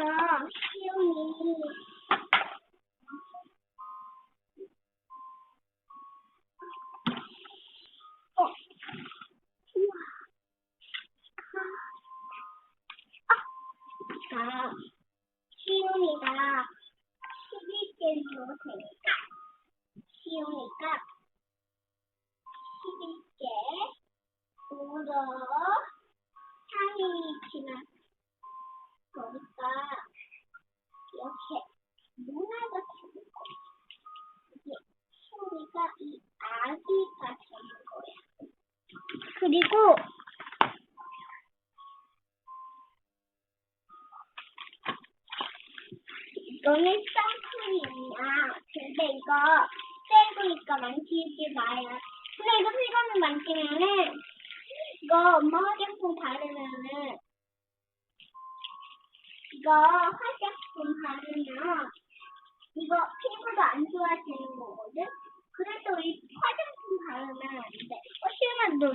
어, 우와. 아, 자, 시온이가 11개로 되니 그리고 이거는 선크림이야. 근데 이거 새 거니까 만지지 마요. 근데 이거 이거는 만지면은 이거 엄마 화장품 바르면은 이거 화장품 바르면 이거 피부가 안 좋아지는 거거든. 그래서 이 화장품 바르면 안 돼. 어, 시원아 너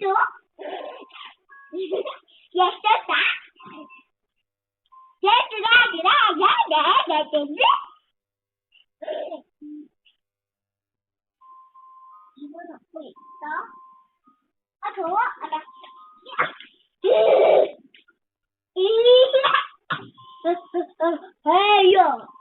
Yaşasın. Yaşasın. Yaşasın. Yaşasın. Yaşasın. Hey yo!